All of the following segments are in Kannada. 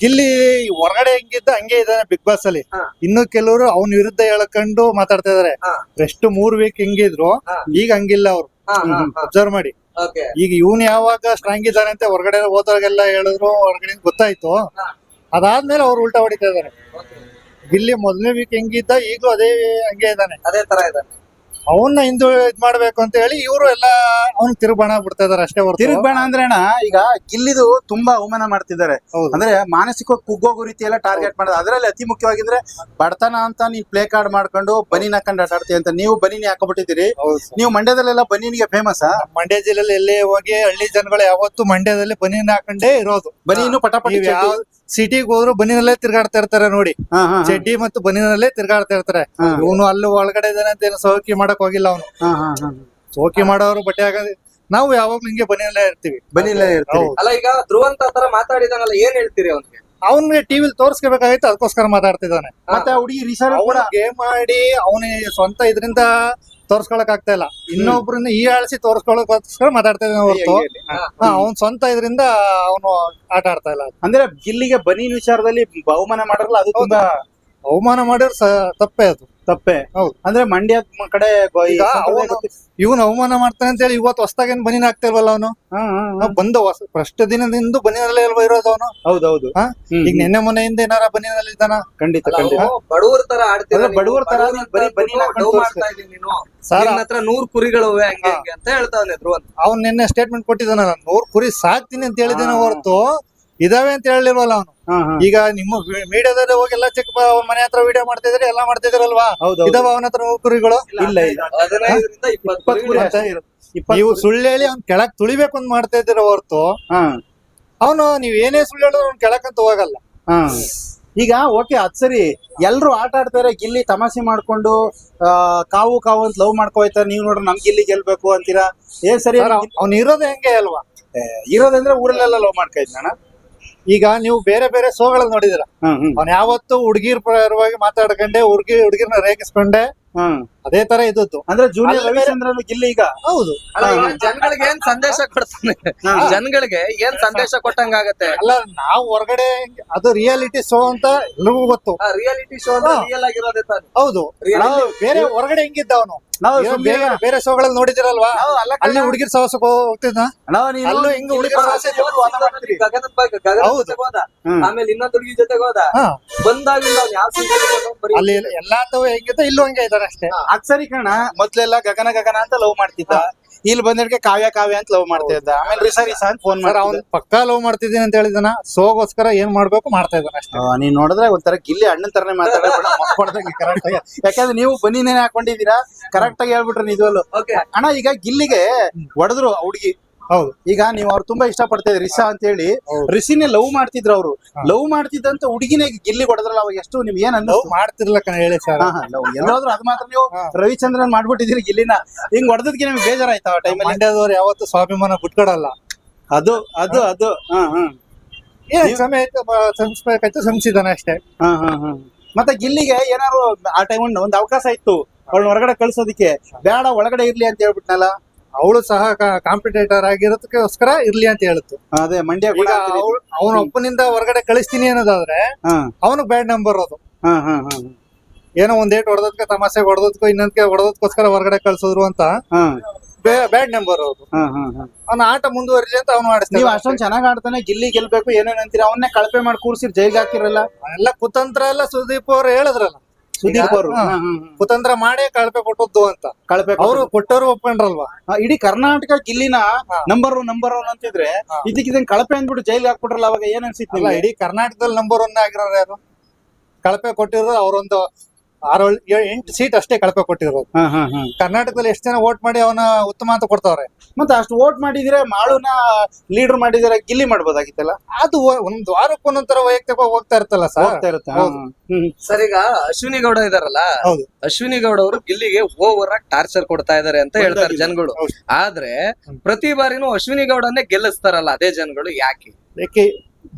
ಗಿಲ್ಲಿ ಹೊರಗಡೆ ಹೆಂಗಿದ್ದ ಹಂಗೆ ಇದ್ದಾನೆ ಬಿಗ್ ಬಾಸ್ ಅಲ್ಲಿ. ಹಾ. ಇನ್ನು ಕೆಲವರು ಅವನ ವಿರುದ್ಧ ಹೇಳ್ಕೊಂಡು ಮಾತಾಡ್ತಾ ಇದಾರೆ. ಹಾ. ಎಷ್ಟು ಮೂರ್ ವೀಕ್ ಹೆಂಗಿದ್ರು ಹಾ. ಈಗ ಹಂಗಿಲ್ಲ ಅವ್ರು. ಹಾ, ಹಾ, ಹಾ. ಅಬ್ಸರ್ವ್ ಮಾಡಿ. ಓಕೆ ಈಗ ಇವನ್ ಯಾವಾಗ ಸ್ಟ್ರಾಂಗ್ ಇದ್ದಾನೆ ಅಂತ ಹೊರಗಡೆ ಹೋದಾಗೆಲ್ಲ ಹೇಳಿದ್ರು ಹೊರಗಡೆ ಗೊತ್ತಾಯ್ತು. ಹಾ. ಅದಾದ್ಮೇಲೆ ಅವ್ರು ಉಲ್ಟಾ ಹೊಡಿತಾ ಇದಾರೆ. ಗಿಲ್ಲಿ ಮೊದಲನೇ ವೀಕ್ ಹೆಂಗಿದ್ದ ಈಗಲೂ ಅದೇ ಹಂಗೆ ಇದ್ದಾನೆ. ಅದೇ ತರ ಇದೆ ಅವನ್ನ ಹಿಂದೂ ಇದ್ ಮಾಡ್ಬೇಕು ಅಂತ ಹೇಳಿ ಇವರು ಎಲ್ಲ ಅವ್ನ್ ತಿರುಬಣ ಬಿಡ್ತಾ ಇದಾರೆ ಅಷ್ಟೇ ಹೊರತು. ತಿರುಗ್ಬೇಡ ಅಂದ್ರೆ ಅಣ್ಣ ಈಗ ಗಿಲ್ಲಿದು ತುಂಬಾ ಅವಮಾನ ಮಾಡ್ತಿದ್ದಾರೆ. ಹೌದು. ಅಂದ್ರೆ ಮಾನಸಿಕ ಕುಗ್ಗೋಗೋ ರೀತಿ ಎಲ್ಲ ಟಾರ್ಗೆಟ್ ಮಾಡೋದು. ಅದರಲ್ಲಿ ಅತಿ ಮುಖ್ಯವಾಗಿದ್ರೆ ಬಡತನ ಅಂತ ನೀವ್ ಪ್ಲೇ ಕಾರ್ಡ್ ಮಾಡ್ಕೊಂಡು ಬನಿನ್ ಹಾಕೊಂಡು ಆಟ ಆಡ್ತೀವಿ ಅಂತ ನೀವು ಬನಿನಿ ಹಾಕೊಬಿಟ್ಟಿದ್ದೀರಿ. ಹೌದು sir. ನೀವು ಮಂಡ್ಯದಲ್ಲೆಲ್ಲ ಬನಿನಿಗೆ ಫೇಮಸ್ ಮಂಡ್ಯ ಜಿಲ್ಲೆಯಲ್ಲಿ ಎಲ್ಲೇ ಹೋಗಿ ಹಳ್ಳಿ ಜನಗಳು ಯಾವತ್ತು ಮಂಡ್ಯದಲ್ಲಿ ಬನಿಯನ್ ಹಾಕೊಂಡೇ ಇರೋದು. ಬನೀನು ಪಟಾಪಟಿ ಯಾವ ಸಿಟಿಗೆ ಹೋದ್ರು ಬನಿನಲ್ಲೇ ತಿರ್ಗಾಡ್ತಾ ಇರ್ತಾರೆ ನೋಡಿ. ಹಾ, ಹಾ, ಹಾ. ಚಡ್ಡಿ ಮತ್ತು ಬನಿನಲ್ಲೇ ತಿರ್ಗಾಡ್ತಾ ಇರ್ತಾರೆ. ಹಾ. ಇವನು ಅಲ್ಲಿ ಒಳಗಡೆ ಇದ್ದಾನೆ ಅಂತ ಏನು ಸೋಕಿ ಮಾಡಕ್ ಹೋಗಿಲ್ಲ ಅವನು. ಹಾ, ಹಾ, ಹಾ. ಸೋಕಿ ಮಾಡೋರು ಬಟ್ಟೆ ಹಾಕೋದು. ನಾವು ಯಾವಾಗ ಹಿಂಗೆ ಬನಿಯಲ್ಲೇ ಇರ್ತೀವಿ. ಬನಿಯಲ್ಲೇ ಇರ್ತೀವಿ. ಅಲ್ಲ ಈಗ ಧ್ರುವಂತ ತರ ಮಾತಾಡಿದಾನಲ್ಲ ಏನ್ ಹೇಳ್ತೀರಿ ಅವನಿಗೆ? ಅವನ್ಗೆ ಟಿವಿಲಿ ತೋರ್ಸ್ಕೋಬೇಕಾಗಿತ್ತು ಅದಕ್ಕೋಸ್ಕರ ಮಾತಾಡ್ತಿದ್ದಾನೆ. ಮತ್ತೆ ಆ ಹುಡುಗಿ ರಿಸರ್ವ್ ಕೂಡ ಅವನು ಗೇಮ್ ಮಾಡಿ ಅವನಿಗೆ ಸ್ವಂತ ಇದರಿಂದ ತೋರ್ಸ್ಕೊಳಕ್ ಆಗ್ತಾ ಇಲ್ಲ. ಇನ್ನೊಬ್ರನ್ನ ಈ ಆಳ್ಸಿ ತೋರ್ಸ್ಕೊಳಕೋಸ್ಕರ ಮಾತಾಡ್ತಾ ಇದ್ದಾನೆ ಹೊರತು. ಹಾ. ಅವ್ನ್ ಸ್ವಂತ ಇದರಿಂದ ಅವನು ಆಟ ಆಡ್ತಾ ಇಲ್ಲ. ಅಂದ್ರೆ ಗಿಲ್ಲಿಗೆ ಬನಿ ವಿಚಾರದಲ್ಲಿ ಬಹುಮಾನ ಮಾಡಲ್ಲ ಅದು ತುಂಬಾ ಅವಮಾನ ಮಾಡಿದ್ರೆ ತಪ್ಪೇ ಅದು. ತಪ್ಪೆ. ಹೌದು. ಅಂದ್ರೆ ಮಂಡ್ಯ ಕಡೆ ಗೊ- ಈ ಈಗ ಸಂಪ್ರದಾಯ ಅವನು ಗೊತ್ತಿ- ಇವನು ಅವಮಾನ ಮಾಡ್ತಾನೆ ಅಂತ ಹೇಳಿ ಇವತ್ತು ಹೊಸ್ದಾಗೇನ್ ಬನಿನ ಆಗ್ತಾ ಇಲ್ವಲ್ಲ ಅವನು? ಹಾ, ಹಾ, ಹಾ. ಬಂದ ಹೊಸ ಫಸ್ಟ್ ದಿನದಿಂದ ಬನಿನಲ್ಲೇ ಅಲ್ವಾ ಇರೋದು ಅವನು? ಹೌದೌದು. ಹಾ? ಹ್ಮ್, ಈಗ ನಿನ್ನೆ ಮೊನ್ನೆಯಿಂದ ಏನಾರ ಬನಿನಲ್ಲಿ ಇದ್ದಾನ? ಖಂಡಿತ ಖಂಡಿತ. ಬಡವರ ತರ ಆಡ್ತೀರ ಅಲ್ಲ, ಬಡವ್ರ ತರ ನೀನ್ ಬರೀ ಬನಿನ ಹಾಕೊಂಡ್ ಮಾಡ್ತಾ ಇದೀನಿ ನೀನು. ಸಾರ? ನಿನ್ನ ಹತ್ರ ನೂರ್ ಕುರಿಗಳು ಹಂಗೆ ಹಂಗೆ ಅಂತ ಹೇಳ್ತಾವನೆ ಧ್ರುವಂತ ಅವ್ನ್ ನಿನ್ನೆ ಸ್ಟೇಟ್ಮೆಂಟ್ ಕೊಟ್ಟಿದ್ದಾನ ನಾನು ನೂರ್ ಕುರಿ ಸಾಕ್ತೀನಿ ಅಂತ ಹೇಳಿದ್ದೇನೆ ಹಾ. ಹೊರತು ಇದಾವೆ ಅಂತ ಹೇಳಿಲ್ವಲ್ಲ ಅವನು. ಈಗ ನಿಮ್ಮ ಮೀಡಿಯಾದಲ್ಲಿ ಹೋಗಿ ಎಲ್ಲ ಚೆಕ್ ಅವ್ನ ಮನೆ ಹತ್ರ ವಿಡಿಯೋ ಮಾಡ್ತಿದ್ರೆ ಎಲ್ಲ ಮಾಡ್ತಿದ್ರಲ್ವಾ. ಇದಾವ ಅವನ ಹತ್ರ ಕುರಿಗಳು ಇಲ್ಲ ನೀವು. ಸುಳ್ಳು ಹೇಳಿ ಅವ್ನ್ ಕೆಳಕ್ ತುಳಿಬೇಕು ಅಂತ ಮಾಡ್ತಾ ಇದ್ದೀರ ಹೊರತು ಹಾ, ಅವನು ನೀವ್ ಏನೇ ಸುಳ್ಳು ಹೇಳಿದ್ರು ಅವ್ನ್ ಕೆಳಕಂತ ಹೋಗಲ್ಲ. ಹಾ. ಈಗ ಓಕೆ ಅದ್ ಸರಿ. ಎಲ್ರು ಆಟ ಆಡ್ತಾರೆ ಗಿಲ್ಲಿ ತಮಾಷೆ ಮಾಡ್ಕೊಂಡು ಆ, ಕಾವು ಕಾವು ಅಂತ ಲವ್ ಮಾಡ್ಕೋಯ್ತಾರೆ. ನೀವ್ ನೋಡ್ರಿ ನಮ್ ಗಿಲ್ಲಿ ಗೆಲ್ಬೇಕು ಅಂತೀರಾ? ಏನ್ ಸರಿ ಅವ್ನ್ ಇರೋದೇ ಹೆಂಗೆ ಅಲ್ವಾ? ಇರೋದಂದ್ರೆ ಊರಲ್ಲೆಲ್ಲ ಲವ್ ಮಾಡ್ಕೊ ಇದ್ನಣ್ಣ ಈಗ ನೀವು ಬೇರೆ ಬೇರೆ ಶೋಗಳಲ್ಲಿ ನೋಡಿದಿರ ಅವ್ನ ಯಾವತ್ತು ಹುಡುಗಿರ್ ಪರವಾಗಿ ಮಾತಾಡ್ಕೊಂಡೆ ಹುಡುಗಿ ಹುಡುಗಿರ್ನ ರೇಖಿಸ್ಕೊಂಡೆ ಹ್ಮ್. ಅದೇ ತರ ಇದ್ದದ್ದು. ಅಂದ್ರೆ ಜೂನಿಯರ್ ರವಿಚಂದ್ರನ್ ಗಿಲ್ಲಿ ಈಗ. ಹೌದು. ಜನಗಳಿಗೆ ಏನ್ ಸಂದೇಶ ಕೊಡ್ತಾನೆ. ಜನಗಳಿಗೆ ಏನ್ ಸಂದೇಶ ಕೊಟ್ಟಂಗ ಆಗತ್ತೆ ಅಲ್ಲ ನಾವು ಹೊರಗಡೆ ಅದು ರಿಯಾಲಿಟಿ ಶೋ ಅಂತ ಎಲ್ಲರಿಗೂ ಗೊತ್ತು. Reality show. ರಿಯಲ್ ಆಗಿರೋದೇ ತಾನೆ. ಹೌದು. ನಾವು ಬೇರೆ ಹೊರಗಡೆ ಹೆಂಗಿದ್ದ ಅವನು? ನಾವು ಬೇರೆ ಬೇರೆ ಶೋಗಳಲ್ಲಿ ನೋಡಿದಿರಲ್ವಾ? ಅಲ್ಲ ಹುಡುಗಿರ್ ಸಹವಾಸಕ್ಕೆ ಹೋಗ್ತಿದ್ದ ನಾವು ನೀನು ಅಲ್ಲೂ ಹಿಂಗ್ ಹುಡುಗಿರ್ ಹೌದು. ಆಮೇಲೆ ಇನ್ನೊಂದ್ ಹುಡುಗಿ ಜೊತೆಗೆ ಹೋದ. ಅವ್ನು ಅಲ್ಲಿ ಎಲ್ಲಾ ತವ ಹೆಂಗಿದ್ದ ಇಲ್ಲೂ ಹಂಗೆ ಇದಾರೆ ಅಷ್ಟೇ. ಅದ್ ಸರಿ ಕಣ ಮೊದ್ಲೆಲ್ಲ ಗಗನ ಗಗನ ಅಂತ ಲವ್ ಮಾಡ್ತಿದ್ದ. ಇಲ್ಲಿ ಬಂದಿಡ್ಕೆ ಕಾವ್ಯ ಕಾವ್ಯ ಅಂತ ಲವ್ ಮಾಡ್ತಾ ಇದ್ದ. ಆಮೇಲೆ ರಿಸಾ ರಿಸಾ ಅಂತ ಫೋನ್ ಮಾಡ ಅವ್ನ್ ಪಕ್ಕಾ ಲವ್ ಮಾಡ್ತಿದ್ದೀನಿ ಅಂತ ಹೇಳಿದನ. ಸೋಗೋಸ್ಕರ ಏನ್ ಮಾಡ್ಬೇಕು ಮಾಡ್ತಾ ಇದ್ದಾನೆ ಅಷ್ಟೇ. ನೀನ್ ನೋಡಿದ್ರೆ ಒಂಥರ ಗಿಲ್ಲಿ ಅಣ್ಣನ್ ತರನೇ ಮಕ್ಕಳ್ದಂಗೆ ಕರೆಕ್ಟ್ ಆಗಿ. ಯಾಕಂದ್ರೆ ನೀವು ಬನ್ನಿನೇನೆ ಹಾಕೊಂಡಿದ್ದೀರಾ? ಕರೆಕ್ಟ್ ಆಗಿ ಹೇಳ್ಬಿಟ್ರೆ ನಿಜವಲ್ಲೂ. ಅಣ್ಣ ಈಗ ಗಿಲ್ಲಿಗೆ ಹೊಡೆದ್ರು ಹುಡುಗಿ. ಹೌದು. ಈಗ ನೀವು ಅವ್ರು ತುಂಬಾ ಇಷ್ಟಪಡ್ತಾ ಇದ್ರಿ. ರಿಸಾ ಅಂತ ಹೇಳಿ. ರಿಸಿನೇ ಲವ್ ಮಾಡ್ತಿದ್ರು ಅವರು. ಲವ್ ಮಾಡ್ತಿದ್ದಂತ ಹುಡುಗಿನೇ ಗಿಲ್ಲಿ ಹೊಡೆದ್ರಲ್ಲ ಅವಾಗ ಎಷ್ಟು ನಿಮ್ಗೆ ಏನ್ ಲವ್ ಮಾಡ್ತಿರ್ಲ ಕಣ ಹೇಳಿ ಸರ್. ಎಲ್ಲಾದ್ರೂ ಅದು ಮಾತ್ರ ನೀವು. ರವಿಚಂದ್ರನ್ ಮಾಡ್ಬಿಟ್ಟಿದ್ದೀರಿ ಗಿಲ್ಲಿನ. ಹಿಂಗ್ ಹೊಡೆದಕ್ಕೆ ನಿಮ್ಗೆ ಬೇಜಾರಾಯ್ತಾ ಆ ಟೈಮಲ್ಲಿ ಮಂಡ್ಯದವ್ರು ಯಾವತ್ತು ಸ್ವಾಭಿಮಾನ ಬಿಟ್ಕೊಡಲ್ಲ. ಅದು ಅದು ಅದು. ಸಮಯ ಸಂಸ್ಬೇಕಾಯ್ತು ಸಂಸಿದಾನೆ ಅಷ್ಟೇ. ಹಾ ಹಾ ಹಾ. ಮತ್ತೆ ಗಿಲ್ಲಿಗೆ ಏನಾರು ಆ ಟೈಮ್ ಒಂದ್ ಅವಕಾಶ ಇತ್ತು. ಅವಳನ್ನ ಹೊರಗಡೆ ಕಳ್ಸೋದಿಕ್ಕೆ. ಬೇಡ ಒಳಗಡೆ ಇರ್ಲಿ ಅಂತ ಹೇಳ್ಬಿಟ್ನಲ್ಲ? ಅವಳು ಸಹ ಕಾಂಪಿಟೇಟರ್ ಆಗಿರೋದಕ್ಕೋಸ್ಕರ ಇರ್ಲಿ ಅಂತ ಹೇಳಿತ್ತು ಅದೇ ಮಂಡ್ಯ ಈಗ ಕೂಡ. ಅವನ ಒಪ್ಪನಿಂದ ಹೊರಗಡೆ ಕಳಿಸ್ತೀನಿ ಅನ್ನೋದಾದ್ರೆ ಅವನು ಅವನಿಗೆ ಬ್ಯಾಡ್ ನಂಬರ್ ಅದು. ಹಾ ಹಾ ಹಾ ಏನೋ ಒಂದ್ ಏಟ್ ಹೊಡೆದಕ್ಕೆ ತಮಾಷೆ ಹೊಡೆದಕ್ಕೂ ಇನ್ನೊಂದಕ್ಕೆ ಹೊಡೆದಕ್ಕೋಸ್ಕರ ಹೊರಗಡೆ ಕಳ್ಸಿದ್ರು ಅಂತ ಬ್ಯಾಡ್ ನಂಬರ್ ಅವ್ರು ಹಾ ಹಾ ಹಾ. ಅವನ ಆಟ ಮುಂದುವರಿಲಿ ಅಂತ ಅವ್ನು ನೀವ್ ನೀವು ಅಷ್ಟೊಂದು ಚೆನ್ನಾಗಿ ಆಡ್ತಾನೆ ಗಿಲ್ಲಿ ಗೆಲ್ಬೇಕು ಏನೇನು ಅಂತೀರಿ ಅವನ್ನೇ ಕಳಪೆ ಮಾಡಿ ಕೂರ್ಸಿ ಜೈಲ್ಗೆ ಹಾಕಿರಲ್ಲ ಎಲ್ಲ ಕುತಂತ್ರ ಎಲ್ಲ ಸುದೀಪ್ ಅವ್ರು ಹೇಳಿದ್ರಲ್ಲ. ಸುದೀಪ್ ಅವರು. ಕುತಂತ್ರ ಮಾಡೇ ಕಳಪೆ ಕೊಟ್ಟದ್ದು ಅಂತ ಕಳಪೆ ಅವರು ಕೊಟ್ಟವರು ಒಪ್ಕೊಂಡ್ರಲ್ವಾ ಇಡೀ ಕರ್ನಾಟಕ ಗಿಲ್ಲಿನ ಹಾ. ನಂಬರ್ ಒನ್ ನಂಬರ್ ಒನ್ ಅಂತಿದ್ರೆ. ಇದಕ್ಕಿದಂಗ್ ಕಳಪೆ ಅಂದ್ಬಿಟ್ಟು ಜೈಲ್ ಹಾಕ್ಬಿಟ್ರಲ್ಲ ಅವಾಗ ಏನ್ ಅನ್ಸಿತ್ತಿಲ್ಲ? ಇಡೀ ಕರ್ನಾಟಕದಲ್ಲಿ ನಂಬರ್ ಒನ್ ಆಗಿರೋರು ಯಾರು ಕಳಪೆ ಕೊಟ್ಟಿರೋದು ಅವರೊಂದು ಆರು ಎಂಟು ಸೀಟ್ ಅಷ್ಟೇ ಕಳಪೆ ಕೊಟ್ಟಿರೋದು ಹಾ ಹಾ ಹಾ ಕರ್ನಾಟಕದಲ್ಲಿ ಎಷ್ಟು ಜನ ವೋಟ್ ಮಾಡಿ ಅವನ ಉತ್ತಮ ಅಂತ ಕೊಡ್ತಾವ್ರೆ ಮತ್ತೆ ಅಷ್ಟು ವೋಟ್ ಮಾಡಿದ್ರೆ ಮಾಳುನ ಲೀಡರ್ ಮಾಡಿದ್ರೆ ಗಿಲ್ಲಿ ಮಾಡ್ಬೋದಾಗಿತ್ತಲ್ಲ ಅದು ಒ- ಒಂದ್ ವಾರಕ್ಕೆ ಒಂದೊಂದರ ವೈಯಕ್ತಿಕ ಹೋಗ್ತಾ ಇರ್ತಲ್ಲ ಸರ್ ಹೋಗ್ತಾ ಇರುತ್ತೆ ಹಾ, ಹೌದು. ಹಾ. ಹ್ಮ್ ಸರ್ ಈಗ ಅಶ್ವಿನಿ ಗೌಡ ಇದಾರಲ್ಲ ಹೌದು. ಅಶ್ವಿನಿ ಗೌಡ ಅವರು ಗಿಲ್ಲಿಗೆ ಓವರ್ ಆಗಿ ಟಾರ್ಚರ್ ಕೊಡ್ತಾ ಇದಾರೆ ಅಂತ ಹೇಳ್ತಾರೆ. ಜನಗಳು ಹೌದು. ಆದ್ರೆ ಪ್ರತಿ ಬಾರಿನೂ ಅಶ್ವಿನಿ ಗೌಡನ್ನೇ ಗೆಲ್ಲಿಸ್ತಾರಲ್ಲ ಅದೇ ಜನಗಳು ಯಾಕೆ ಯಾಕೆ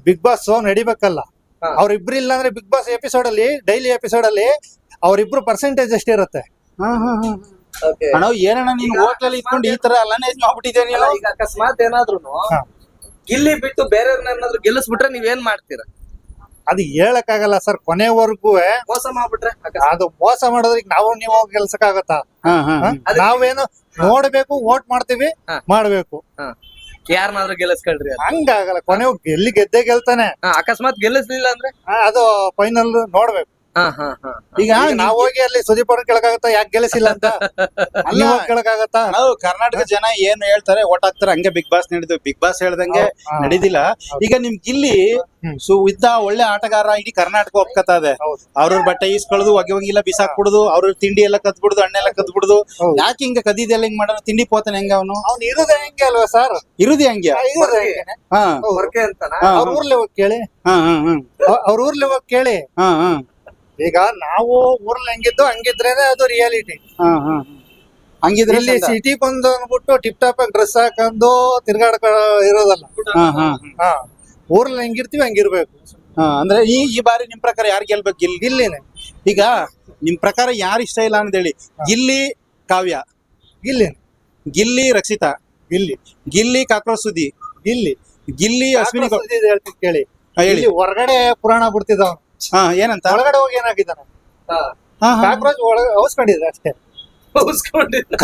ಬಿಗ್ ಬಾಸ್ ನಡಿಬೇಕಲ್ಲ ಹಾ. ಅವ್ರಿಬ್ರು ಇಲ್ಲ ಅಂದ್ರೆ ಬಿಗ್ ಬಾಸ್ ಎಪಿಸೋಡ್ ಅಲ್ಲಿ ಡೈಲಿ ಎಪಿಸೋಡ್ ಅಲ್ಲಿ ಅವ್ರಿಬ್ರು ಪರ್ಸೆಂಟೇಜ್ ಎಷ್ಟಿರುತ್ತೆ ಹಾ, ಹಾ, ಹಾ. ಅಣ್ಣ ಏನಣ್ಣ ನೀನು ಈಗ ಹೋಟ್ಲಲ್ಲಿ ಇಟ್ಕೊಂಡು ಈ ತರ ಅಲನೇಜ್ ಮಾಡ್ಬಿಟ್ಟಿದ್ಯಾ ನೀನು? ಈಗ ಅಕಸ್ಮಾತ್ ಏನಾದ್ರು ಹಾ. ಗಿಲ್ಲಿ ಬಿಟ್ಟು ಗೆಲ್ಲಿಸ್ಬಿಟ್ರೆ ನೀವೇನ್ ಮಾಡ್ತೀರಾ? ಅದು ಹೇಳಕ್ಕಾಗಲ್ಲ ಸರ್ ಕೊನೆವರೆಗೂ ಮೋಸ ಮಾಡ್ಬಿಟ್ರೆ ಅಕಸ್ಮಾತ್. ಅದು ಮೋಸ ಮಾಡೋದ್ರಿಗೆ ನಾವು ನೀವು ಗೆಲ್ಸಕ್ಕಾಗತ್ತಾ? ಹಾ ಹಾ ಹ? ಅದಕ್ಕೆ- ನಾವೇನು ನೋಡ್ಬೇಕು ವೋಟ್ ಮಾಡ್ತೀವಿ ಹಾ. ಮಾಡ್ಬೇಕು. ಯಾರನ್ನಾದ್ರೂ ಗೆಲ್ಲಿಸ್ಕೊಳ್ರಿ ಅದು. ಹಂಗಾಗಲ್ಲ ಕೊನೆ ಗೆಲ್ಲಿ ಗೆದ್ದೆ ಗೆಲ್ತಾನೆ. ಹಾ, ಅಕಸ್ಮಾತ್ ಗೆಲ್ಲಿಸ್ಲಿಲ್ಲ ಅಂದ್ರೆ? ಆ, ಅದು ಫೈನಲ್ ನೋಡ್ಬೇಕು. ಈಗ ಈಗ ನಾವ್ ಹೋಗಿ ಅಲ್ಲಿ ಸುದೀಪ್ ಅವ್ರನ್ನ ಕೇಳಕ್ಕಾಗತ್ತಾ? ಯಾಕೆ ಗೆಲ್ಲಿಸಿಲ್ಲ ಅಂತ? ಅಲ್ಲಿ ಹೋಗಿ ಕೇಳಕ್ಕಾಗತ್ತಾ? ನಾವು ಕರ್ನಾಟಕ ಜನ ಏನ್ ಹೇಳ್ತಾರೆ ಓಟ್ ಹಾಕ್ತಾರೆ ಹಂಗೆ ಬಿಗ್ ಬಾಸ್ ನಡೆದು. ಬಿಗ್ ಬಾಸ್ ಹೇಳ್ದಂಗೆ. ನಡೀದಿಲ್ಲ. ಈಗ ನಿಮ್ ಇಲ್ಲಿ ಸೊ ಇದ್ದ ಒಳ್ಳೆ ಆಟಗಾರ ಇಡೀ ಕರ್ನಾಟಕ ಒಪ್ಕತಾ ಇದೆ. ಅವ್ರ ಅವ್ರವ್ರ ಬಟ್ಟೆ ಈಸ್ಕೊಳ್ಳೋದು ಒಗೆ ಒಗಿಲ್ಲ ಬಿಸಾಕ್ಬಿಡುದು ಅವ್ರ ತಿಂಡಿ ಎಲ್ಲ ಕದ್ಬಿಡುದು ಹಣ್ಣೆಲ್ಲ ಕದ್ಬಿಡುದು. ಬಿಡುದು ಯಾಕೆ ಹಿಂಗ ಕದಿದೆಲ್ಲ ಹಿಂಗ್ ಮಾಡೋದು ತಿಂಡಿ ಪೋತನ ಹೆಂಗ ಅವನು? ಅವ್ನು ಇರೋದೇ ಹೆಂಗೆ ಅಲ್ವಾ ಸರ್? ಇರುದಿ ಹಂಗೆ? ಹಾ ಅವ್ರ ಊರ್ಲೆ ಹೋಗಿ ಕೇಳಿ. ಹಾ ಹಾ ಹಾ. ಅವ್- ಅವ್ರ ಊರ್ಲಿ ಹೋಗಿ ಕೇಳಿ. ಹಾ ಹಾ. ಈಗ ನಾವು ಊರ್ಲಿ ಹೆಂಗಿದ್ದು ಹಂಗಿದ್ರೇನೆ ಅದು ರಿಯಾಲಿಟಿ ಹಾ ಹಾ. ಹಂಗಿದ್ರೆ ಇಲ್ಲಿ ಸಿಟಿ ಬಂದು ಅನ್ಬಿಟ್ಟು ಟಿಪ್ ಟಾಪ್ ಆಗಿ ಡ್ರೆಸ್ ಹಾಕೊಂಡು ತಿರ್ಗಾಡ್ಕ ಇರೋದಲ್ಲ. ಹಾ ಊರ್ಲಿ ಹೆಂಗಿರ್ತೀವಿ ಹಂಗಿರ್ಬೇಕು. ಅಂದ್ರೆ ಈ ಈ ಬಾರಿ ನಿಮ್ ಪ್ರಕಾರ ಯಾರು ಗೆಲ್ಬೇಕು ಗಿಲ್ ಗಿಲ್ಲಿನೇ ಈಗ ನಿಮ್ ಪ್ರಕಾರ ಯಾರು ಇಷ್ಟ ಇಲ್ಲ ಅಂತ ಹೇಳಿ ಗಿಲ್ಲಿ ಕಾವ್ಯ. ಗಿಲ್ಲಿ ಗಿಲ್ಲಿ ರಕ್ಷಿತಾ. ಗಿಲ್ಲಿ ಗಿಲ್ಲಿ ಕಾಕ್ರೋಚ್ ಸುದ್ದಿ. ಗಿಲ್ಲಿ ಗಿಲ್ಲಿ ಅಶ್ವಿನಿ ಗೌ- ಹೇಳ್ತೀನಿ ಕೇಳಿ. ಹೊರಗಡೆ ಪುರಾಣ ಬಿಡ್ತಿದ್ದ. ಹಾ ಏನಂತ? ಒಳಗಡೆ ಹೋಗಿ ಏನಾಗಿದ್ದಾನೆ ಹಾ. ಹಾ. ಕಾಕ್ರೋಚ್ ಒಳಗೆ ಔಸ್ಕೊಂಡಿದ್ರೆ ಅಷ್ಟೇ. ಉಸ್ಕೊಂಡಿದ್ದ.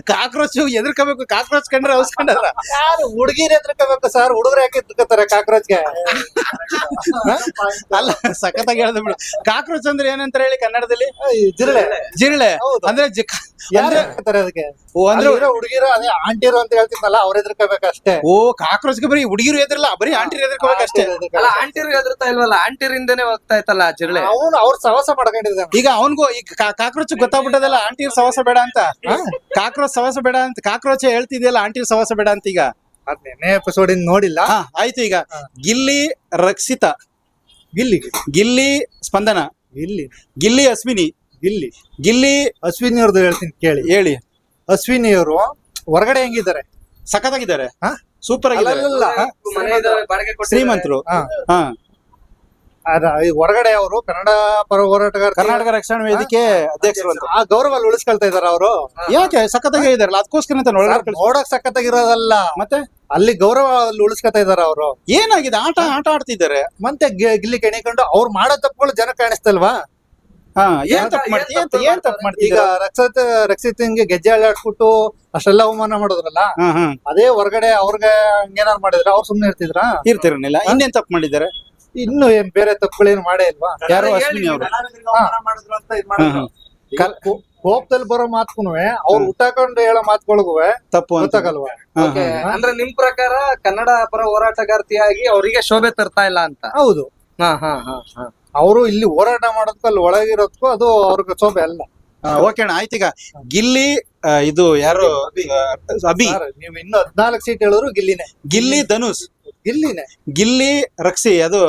ಕಾಕ್ರೋಚ್ ಎದುರ್ಕೋಬೇಕು ಕಾಕ್ರೋಚ್ ಕಂಡ್ರೆ ಔಸ್ಕೊಂಡ್ರ? ಯಾರು ಹುಡುಗಿರ್ ಎದ್ರಕೋಬೇಕು ಸರ್? ಹುಡುಗರು ಯಾಕೆ ಎದ್ರಕೋತಾರೆ ಕಾಕ್ರೋಚ್ಗೆ? ಅಲ್ಲ ಸಖತ್ತಾಗಿ ಹೇಳ್ದೆ ಬಿಡು. ಕಾಕ್ರೋಚ್ ಅಂದ್ರೆ ಏನಂತ ಹೇಳಿ ಕನ್ನಡದಲ್ಲಿ? ಜಿರಳೆ. ಜಿರಳೆ. ಹೌದು. ಅಂದ್ರೆ ಜಿ- ಯಾರು ಅಂದ್ರೆ ಅದಕ್ಕೆ? ಓ ಅಂದ್ರೆ ಹುಡುಗಿರು ಅದೇ ಆಂಟಿರು ಅಂತ ಹೇಳ್ತಿದ್ನಲ್ಲ ಅವ್ರ ಎದ್ರಕೋಬೇಕು ಅಷ್ಟೇ. ಓ ಕಾಕ್ರೋಚ್ಗೆ ಬರೀ ಹುಡುಗಿರು ಎದ್ರಲ್ಲ ಬರೀ ಆಂಟಿರು ಎದ್ರಕೋಬೇಕು ಅಷ್ಟೇ. ಅಲ್ಲ ಆಂಟಿರು ಎದುರ್ತಾ ಇಲ್ವಲ್ಲ ಆಂಟಿರಿಂದನೇ ಹೋಗ್ತಾ ಇತ್ತಲ್ಲ ಆ ಜಿರಳೆ? ಅವನು ಅವ್ರ ಸವಾಸ ಪಡ್ಕೊಂಡಿದ್ದ ಈಗ ಅವನ್ಗೂ ಈಗ ಕಾಕ್ರೋಚ್ ಗೊತ್ತಾಗ್ಬಿಟ್ಟದಲ್ಲ ಆಂಟಿ ಸವಾಸ ಬೇಡ ಅಂತ? ಕಾಕ್ರೋಚ್ ಸವಾಸ ಬೇಡ ಅಂತ ಕಾಕ್ರೋಚ್ ಹೇಳ್ತಿದ್ಯಲ್ಲ ಆಂಟಿ ಸವಾಸ ಬೇಡ ಅಂತ ಈಗ? ನೆನ್ನೆ ಎಪಿಸೋಡ್ ನೋಡಿಲ್ಲ. ಆಯ್ತು ಈಗ. ಗಿಲ್ಲಿ ರಕ್ಷಿತ. ಗಿಲ್ಲಿ. ಗಿಲ್ಲಿ ಸ್ಪಂದನ. ಗಿಲ್ಲಿ. ಗಿಲ್ಲಿ ಅಶ್ವಿನಿ ಗಿಲ್ಲಿ. ಗಿಲ್ಲಿ ಅಶ್ವಿನಿ ಅವ್ರದ್ದು ಹೇಳ್ತೀನಿ ಕೇಳಿ. ಹೇಳಿ. ಅಶ್ವಿನಿ ಅವರು ಹೊರಗಡೆ ಹೆಂಗಿದ್ದಾರೆ? ಸಖತ್ತಾಗಿದ್ದಾರೆ? ಹಾ? ಸೂಪರ್ ಆಗಿದ್ದಾರೆ. ಅಲ್ಲಲ್ಲ ಶ್ರೀಮಂತರು. ಹಾ. ಹಾ. ಅದ ಈ ಹೊರಗಡೆ ಅವರು ಕನ್ನಡ ಪರ ಹೋರಾಟಗಾರ ಕರ್ನಾಟಕ ರಕ್ಷಣಾ ವೇದಿಕೆ ಅಧ್ಯಕ್ಷರು ಅಂತ. ಆ ಗೌರವ ಅಲ್ಲಿ ಉಳಿಸ್ಕೊಳ್ತಾ ಇದಾರ ಅವರು. ಯಾಕೆ? ಸಖತ್ತಾಗಿ ಇದಾರಲ್ಲ ಅದಕ್ಕೋಸ್ಕರ ಅಂತ ಒಳಗಡೆ ಕಳ್ಸಿ- ನೋಡಕ್ ಸಖತ್ತಾಗಿರೋದಲ್ಲ. ಮತ್ತೆ? ಅಲ್ಲಿ ಗೌರವ ಅಲ್ಲಿ ಉಳಿಸ್ಕೊತಾ ಇದಾರ ಅವರು. ಏನಾಗಿದೆ? ಆಟ ಆಟ ಆಡ್ತಿದ್ದಾರೆ. ಮತ್ತೆ ಗಿ- ಗಿಲ್ಲಿ ಕೆಣಿಕೊಂಡು ಅವ್ರು ಮಾಡೋ ತಪ್ಪುಗಳು ಜನ ಕಾಣಿಸ್ತಲ್ವಾ? ಹಾ ಏನ್ ಏನ್ ತಪ್ಪು ಮಾಡ್ತಿ? ಏನ್ ತಪ್ಪು ಏನ್ ತಪ್ಪು ಈಗ ರಕ್ಷಿತ್ ರಕ್ಷಿತ ಹಿಂಗೆ ಗೆಜ್ಜೆ ಅಳ್ಳಾಡ್ಬಿಟ್ಟು ಅಷ್ಟೆಲ್ಲ ಅವಮಾನ ಮಾಡಿದ್ರಲ್ಲ ಹಾ ಹಾ. ಅದೇ ಹೊರಗಡೆ ಅವ್ರಿಗೆ ಹಂಗೇನಾರು ಮಾಡಿದ್ರ ಅವ್ರು ಸುಮ್ನೆ ಇರ್ತಿದ್ರ? ಇರ್ತಿರಲಿಲ್ಲ. ಇನ್ನೇನ್ ತಪ್ಪು ಮಾಡಿದ್ದಾರೆ? ಇನ್ನು ಏನ್ ಬೇರೆ ತಪ್ಪುಗಳೇನು ಮಾಡೇ ಇಲ್ವಾ? ಯಾರು ಅಶ್ವಿನಿ ಅವರು. ಕಲ್- ಕೋ- ಕೋಪದಲ್ಲಿ ಬರೋ ಮಾತ್ಗುನು ಅವ್ರು ಹುಟ್ಟಾಕೊಂಡು ಹೇಳೋ ಮಾತುಗಳಿಗೂ ತಪ್ಪು ಅಂತ. ಗೊತ್ತಾಗಲ್ವಾ? ಹಾ, ಹಾ. ಅಂದ್ರೆ ನಿಮ್ ಪ್ರಕಾರ ಕನ್ನಡ ಪರ ಹೋರಾಟಗಾರ್ತಿಯಾಗಿ ಅವರಿಗೆ ಶೋಭೆ ತರ್ತಾ ಇಲ್ಲ ಅಂತ? ಹೌದು. ಹಾ ಹಾ ಹಾ ಹಾ. ಅವರು ಇಲ್ಲಿ ಹೋರಾಟ ಮಾಡೋದಕ್ಕೂ ಅಲ್ಲಿ ಒಳಗಿರೋದಕ್ಕೂ ಅದು ಅವ್ರ ಶೋಭೆ ಅಲ್ಲ. ಓಕೆ ಅಣ್ಣ ಆಯ್ತು ಈಗ. ಗಿಲ್ಲಿ ಆ, ಇದು ಯಾರು? ಅಭಿ. ಸರ್, ನೀವು ಇನ್ನು ಹದ್ನಾಲ್ಕು ಸೀಟ್ ಹೇಳಿದ್ರು ಗಿಲ್ಲಿನೇ. ಗಿಲ್ಲಿ ಧನುಷ್. ಗಿಲ್ಲಿನೇ. ಗಿಲ್ಲಿ ರಕ್ಷಿ ಅದು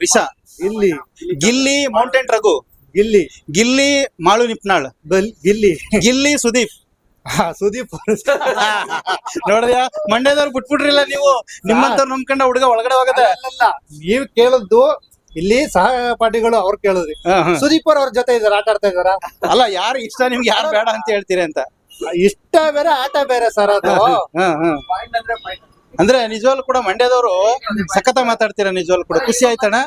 ರಿಷಾ. ಇಲ್ಲಿ ಗಿಲ್ಲಿ ಮೌಂಟೇನ್ ರಘು. ಗಿಲ್ಲಿ. ಗಿಲ್ಲಿ ಮಾಳು ನಿಪ್ನಾಳ್. ಬಲ್- ಗಿಲ್ಲಿ. ಗಿಲ್ಲಿ ಸುದೀಪ್. ಹಾ, ಸುದೀಪ್ ಅವ್ರು. ನೋಡಿದ್ಯಾ? ಮಂಡ್ಯದವ್ರು ಬಿಟ್ಬಿಟ್ರಿಲ್ಲ ನೀವು. ನಿಮ್ಮಂತವ್ರು ನಂಬ್ಕೊಂಡ ಹುಡುಗ ಒಳಗಡೆ ಹೋಗದ ನೀವು ಕೇಳದ್ದು ಇಲ್ಲಿ ಸಹಪಾಠಿಗಳು ಅವ್ರು ಕೇಳಿದ್ರಿ. ಸುದೀಪ್ ಅವ್ರ ಅವ್ರ ಜೊತೆ ಇದಾರೆ ಆಟ ಆಡ್ತಾ ಇದಾರ? ಅಲ್ಲ ಯಾರು ಇಷ್ಟ ನಿಮ್ಗೆ ಯಾರು ಬೇಡ ಅಂತ ಹೇಳ್ತೀರಿ ಅಂತ? ಇಷ್ಟ ಬೇರೆ ಆಟ ಬೇರೆ ಸರ್ ಅದು. ಅಂದ್ರೆ ನಿಜವಾಗ್ಲು ಕೂಡ ಮಂಡ್ಯದವರು ಸಖತ ಮಾತಾಡ್ತೀರಾ ನಿಜವಾಗ್ಲು ಕೂಡ? ಖುಷಿ ಆಯ್ತಣ್ಣ?